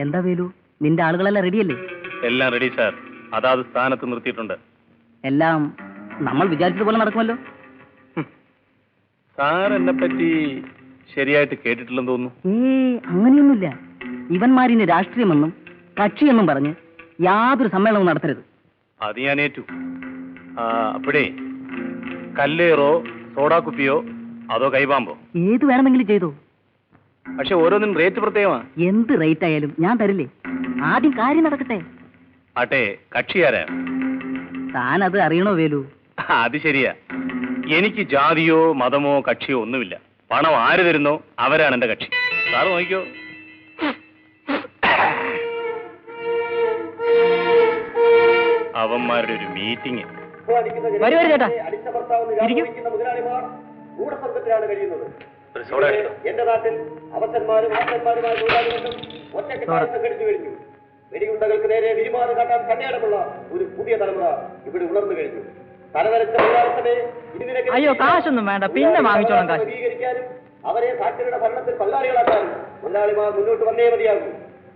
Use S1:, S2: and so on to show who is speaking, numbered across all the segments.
S1: എന്താ വേലു? നിന്റെ ആളുകളെല്ലാം റെഡിയല്ലേ?
S2: എല്ലാം റെഡി സാർ. അതാത് സ്ഥാനത്ത് നിർത്തിയിട്ടുണ്ട്.
S1: എല്ലാം നമ്മൾ വിചാരിച്ചതുപോലെ നടക്കുമല്ലോ?
S2: സാർ എന്നെ പറ്റി ശരിയായിട്ട് കേട്ടിട്ടില്ലെന്ന് തോന്നുന്നു.
S1: ഏ അങ്ങനെയൊന്നുമില്ല. ഇവന്മാരിന് രാഷ്ട്രീയമെന്നും കക്ഷിയെന്നും പറഞ്ഞ് യാതൊരു സമ്മേളനവും നടത്തരുത്.
S2: അത് ഞാൻ ഏറ്റു. ആ, അപ്പോഴേ കല്ലേറോ സോഡാ കുപ്പിയോ അതോ കൈപാമ്പോ?
S1: ഏത് വേണമെങ്കിലും ചെയ്തോ.
S2: പക്ഷെ ഓരോന്നും റേറ്റ് പ്രത്യേകമാ.
S1: എന്ത് റേറ്റ് ആയാലും ഞാൻ തരില്ലേ? ആദ്യം കാര്യം നടക്കട്ടെ.
S2: ആട്ടെ കക്ഷിയാരാ
S1: താൻ അത് അറിയണോ വേലു?
S2: അത് ശരിയാ. എനിക്ക് ജാതിയോ മതമോ കക്ഷിയോ ഒന്നുമില്ല. പണം ആര് തരുന്നോ അവരാണ് എന്റെ കക്ഷി. സാറ് നോക്കിയോ അവന്മാരുടെ ഒരു മീറ്റിംഗ്
S1: വരൂ വരൂ ചേട്ടാ ഇരിക്കൂ.
S3: എന്റെ നാട്ടിൽ അവസന്മാരും ആസന്മാരുമായ തൊഴിലാളികളും ഒറ്റയ്ക്ക് സംഘടിച്ചു കഴിഞ്ഞു. വെടിയുണ്ടകൾക്ക് നേരെ വിരിമാറ് കാട്ടാൻ കണ്ണേടമുള്ള ഒരു പുതിയ തലമുറ ഇവിടെ ഉണർന്നു കഴിഞ്ഞു. തലവരച്ച തൊഴിലാളിത്തനെ ഇതിനെതിരെ
S1: അയ്യോ, കാശൊന്നും വേണ്ട. പിന്നെ വാങ്ങിച്ചോളാം കാശ്.
S3: നവീകരിക്കാനും അവരെ സാക്ഷരയുടെ ഭരണത്തിൽ പങ്കാളികളാക്കാനും മുതലാളിമാർ മുന്നോട്ട് വന്നേ മതിയാകും.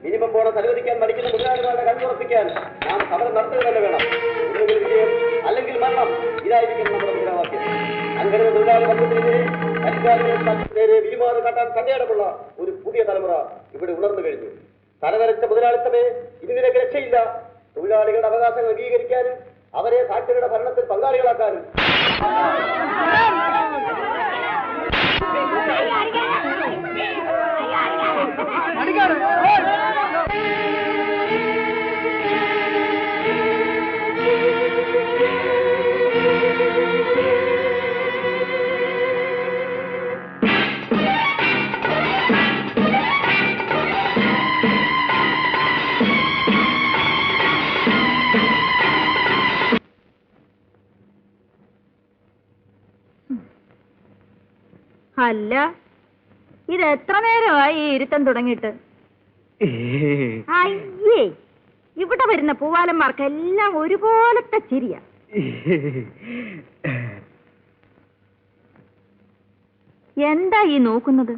S3: മിനിമം പോണ അനുവദിക്കാൻ മടിക്കുന്ന മുതലാളിമാരുടെ കണ്ണുറപ്പിക്കാൻ നാം സമരം നടത്തുക തന്നെ വേണം. ഒന്നുകിൽ വിജയം അല്ലെങ്കിൽ മരണം. ഇതായിരിക്കും നമ്മുടെ മുദ്രാവാക്യം. അങ്ങനെ തൊഴിലാളി വർഗത്തിനെതിരെ അധികാരികളുടെ നേരെ വിരിമാറ് കാട്ടാൻ കണ്ടേടമുള്ള ഒരു പുതിയ തലമുറ ഇവിടെ ഉണർന്നു കഴിഞ്ഞു. തലവരച്ച മുതലാളിത്തമേ ഇതിനിലേക്ക് രക്ഷയില്ല. തൊഴിലാളികളുടെ അവകാശങ്ങൾ അംഗീകരിക്കാനും അവരെ ഫാക്ടറിയുടെ ഭരണത്തിൽ പങ്കാളികളാക്കാനും.
S4: അല്ല. ഇത് എത്ര നേരമായി ഈ ഇരുത്തം തുടങ്ങിയിട്ട്? അയ്യേ. ഇവിടെ വരുന്ന പൂവാലന്മാർക്ക് എല്ലാം ഒരുപോലത്തെ ചിരിയ. എന്താ ഈ നോക്കുന്നത്?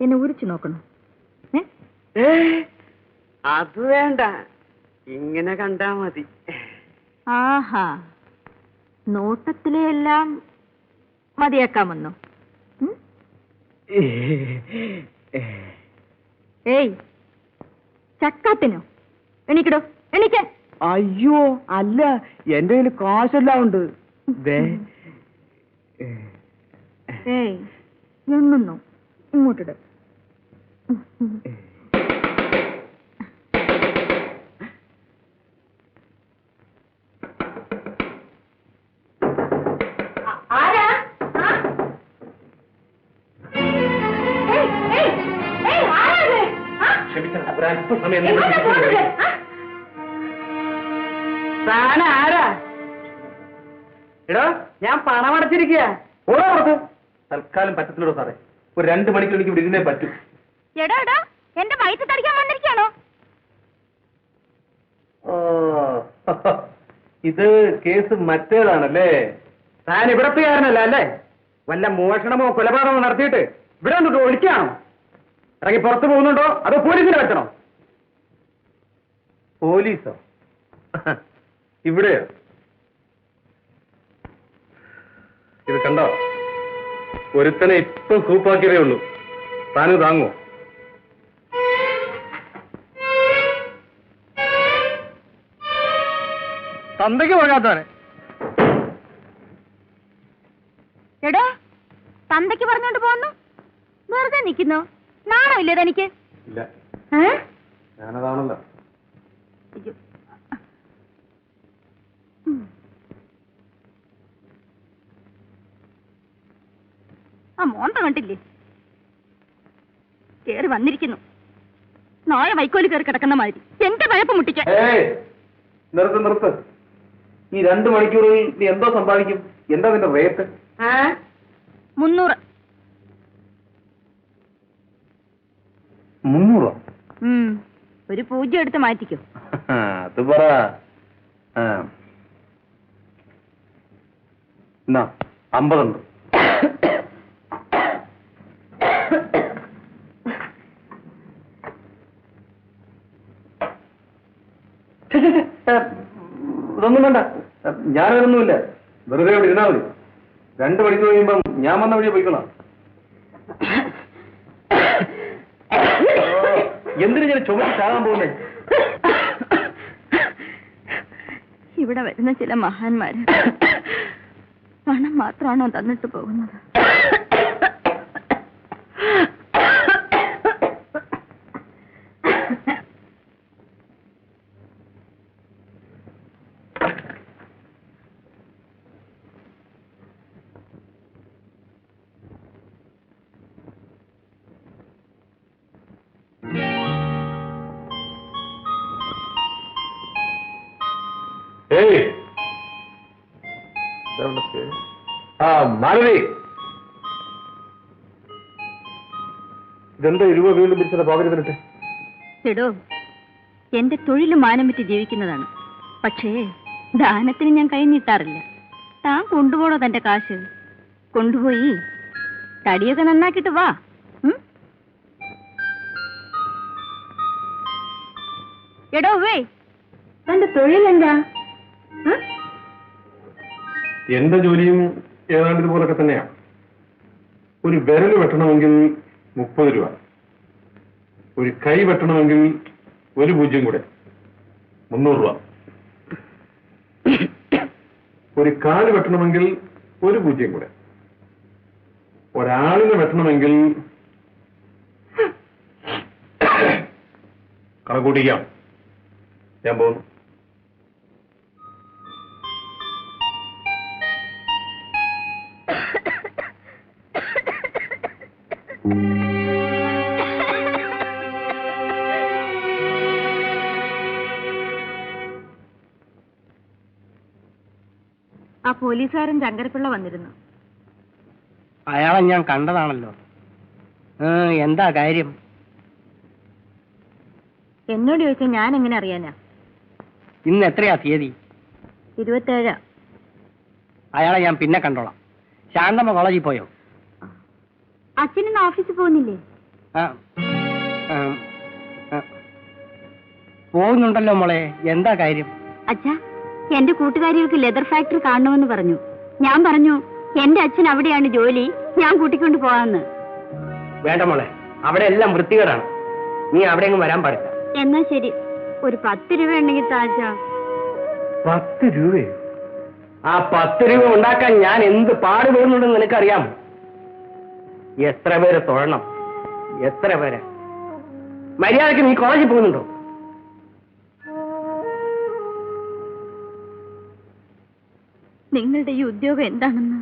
S4: എന്നെ ഉരിച്ചു നോക്കണം?
S5: അത് വേണ്ട. ഇങ്ങനെ കണ്ടാ മതി.
S4: ആഹാ. നോട്ടത്തിലെ എല്ലാം മതിയാക്കാമെന്നോ? ഏയ് ചക്കാത്തിനോ? എണീക്കടോ എണീക്കാൻ
S5: അയ്യോ അല്ല എന്റെ കയ്യിൽ കാശെല്ലാം ഉണ്ട്.
S4: ഏയ് എണ്ണുന്നു ഇങ്ങോട്ടിട്. ആ?
S5: താൻ ആരാ? എടോ ഞാൻ പണം അടച്ചിരിക്കുക
S2: തൽക്കാലം പറ്റത്തില്ലോ സാറേ. ഒരു രണ്ട് മണിക്കൂർ എനിക്ക് ഇവിടെ ഇരുന്നേ പറ്റൂ.
S4: എടോ എടോ എന്റെ വയസ്സ് തടിക്കാൻ വന്നിരിക്കാണോ
S2: ഇത് കേസ് മറ്റേതാണല്ലേ?
S5: താൻ ഇവിടത്തുകാരനല്ല അല്ലേ? വല്ല മോഷണമോ കൊലപാതകമോ നടത്തിയിട്ട് ഇവിടെ ഒന്നിട്ട് ഒളിക്കാണോ? ഇറങ്ങി പുറത്തു പോകുന്നുണ്ടോ? അതോ പോലീസിനെ വെച്ചണോ?
S2: പോലീസോ? ഇവിടെയോ? ഇത് കണ്ടോ? ഒരുത്തനെ ഇപ്പം സൂപ്പാക്കിയതേ ഉള്ളൂ. താന് താങ്ങോ
S5: തന്തയ്ക്ക് പോകാത്തവനെ.
S4: എടോ തന്തയ്ക്ക് പറഞ്ഞോണ്ട് പോന്നു. വെറുതെ നിൽക്കുന്നു നാണമില്ലേ തനിക്ക്?
S2: ഇല്ല? ഞാനതാണല്ലോ.
S4: ആ മോന്ത കണ്ടില്ലേ? കേറി വന്നിരിക്കുന്നു. നാളെ വൈക്കോൽ കയറി കിടക്കുന്ന മാതിരി. എന്റെ പഴപ്പ് മുട്ടിക്കാൻ.
S2: ഏയ് നിർത്ത് നിർത്ത്. ഈ രണ്ട് മണിക്കൂറിൽ നീ എന്തോ സമ്പാദിക്കും? എന്താ നിന്റെ റേറ്റ്?
S4: മുന്നൂറ്.
S2: മുന്നൂറോ.
S4: ഒരു പൂജ്യം എടുത്ത് മാറ്റിക്കോ.
S2: അത് പറ. അമ്പതുണ്ട്.
S6: ഇതൊന്നും വേണ്ട. ഞാനതൊന്നുമില്ല വെറുതെ ഇവിടെ ഇരുന്നാൽ മതി. രണ്ട് മണിക്ക് കഴിയുമ്പം ഞാൻ വന്ന വഴിയെ പോയിക്കോളാം. എന്തിനു ഞാൻ ചുമച്ച് ചാകാൻ പോകുന്നേ?
S4: ഇവിടെ വരുന്ന ചില മഹാന്മാര് പണം മാത്രമാണോ തന്നിട്ട് പോകുന്നത്?
S6: ആ മാലതി. ഇതെന്താ ഇരുപത് വീണ്ടും പിടിച്ചത് പോകരുതിട്ട്
S4: എടോ എന്റെ തൊഴിൽ മാനം വിറ്റ് ജീവിക്കുന്നതാണ്. പക്ഷേ ദാനത്തിന് ഞാൻ കൈ നീട്ടാറില്ല. താൻ കൊണ്ടുപോടോ തന്റെ കാശ്? കൊണ്ടുപോയി തടിയൊക്കെ നന്നാക്കിട്ട് വാ? എടോ വേ തന്റെ തൊഴിലെന്താ? ഉം?
S6: എന്റെ ജോലിയും ഏതാണ്ട് ഇതുപോലൊക്കെ തന്നെയാണ് ഒരു വിരൽ വെട്ടണമെങ്കിൽ മുപ്പത് രൂപ. ഒരു കൈ വെട്ടണമെങ്കിൽ ഒരു പൂജ്യം കൂടെ. മുന്നൂറ് രൂപ. ഒരു കാൽ വെട്ടണമെങ്കിൽ ഒരു പൂജ്യം കൂടെ. ഒരാളിനെ വെട്ടണമെങ്കിൽ കണക്കൂട്ടിക്കാം. ഞാൻ പോകുന്നു.
S4: ആ പോലീസുകാരൻ ചങ്കരപ്പിള്ള വന്നിരുന്നു.
S5: അയാളെ ഞാൻ കണ്ടതാണല്ലോ. എന്താ കാര്യം?
S4: എന്നോട് ചോദിച്ചാൽ ഞാൻ എങ്ങനെ അറിയാനാ?
S5: ഇന്ന് എത്രയാ തീയതി?
S4: ഇരുപത്തേഴാ.
S5: അയാളെ ഞാൻ പിന്നെ കണ്ടോളാം. ശാന്തമ്മ കോളേജിൽ പോയോ?
S4: അച്ഛനിന്ന് ഓഫീസിൽ പോകുന്നില്ലേ.
S5: പോകുന്നുണ്ടല്ലോ മോളെ. എന്താ കാര്യം?
S4: അച്ഛാ എന്റെ കൂട്ടുകാരികൾക്ക് ലെതർ ഫാക്ടറി കാണണമെന്ന് പറഞ്ഞു. ഞാൻ പറഞ്ഞു എന്റെ അച്ഛൻ അവിടെയാണ് ജോലി ഞാൻ കൂട്ടിക്കൊണ്ട് പോവാന്ന്
S5: വേണ്ട മോളെ. അവിടെ എല്ലാം വൃത്തികേടാണ്. നീ അവിടെ വരാൻ പാടില്ല.
S4: എന്നാ ശരി. ഒരു പത്ത് രൂപ ഉണ്ടെങ്കിൽ താച്ചാ
S6: പത്ത് രൂപയോ?
S5: ആ പത്ത് രൂപ ഉണ്ടാക്കാൻ ഞാൻ എന്ത് പാടുപെടുന്നുണ്ടെന്ന് നിനക്കറിയാം എത്ര പേരെ തൊഴണം? എത്ര പേരെ? മര്യാദയ്ക്ക് നീ കോളേജിൽ പോകുന്നുണ്ടോ?
S4: നിങ്ങളുടെ ഈ ഉദ്യോഗം എന്താണെന്ന്?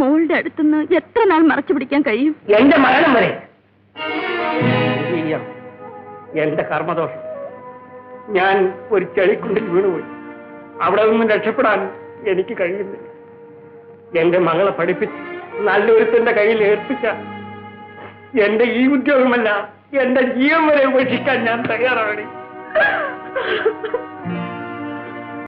S4: മോളുടെ അടുത്തുനിന്ന് എത്ര നാൾ മറച്ചു പിടിക്കാൻ കഴിയും?
S5: എന്റെ മരണം വരെ. എന്റെ കർമ്മദോഷം. ഞാൻ ഒരു ചെളിക്കുണ്ടിൽ വീണുപോയി. അവിടെ നിന്നും രക്ഷപ്പെടാൻ എനിക്ക് കഴിയുന്നില്ല. എന്റെ മകളെ പഠിപ്പിച്ച് നല്ലൊരുത്തന്റെ കയ്യിൽ ഏൽപ്പിച്ച എന്റെ ഈ ഉദ്യോഗമല്ല എന്റെ ജീവൻ വരെ ഉപേക്ഷിക്കാൻ ഞാൻ തയ്യാറാണ്.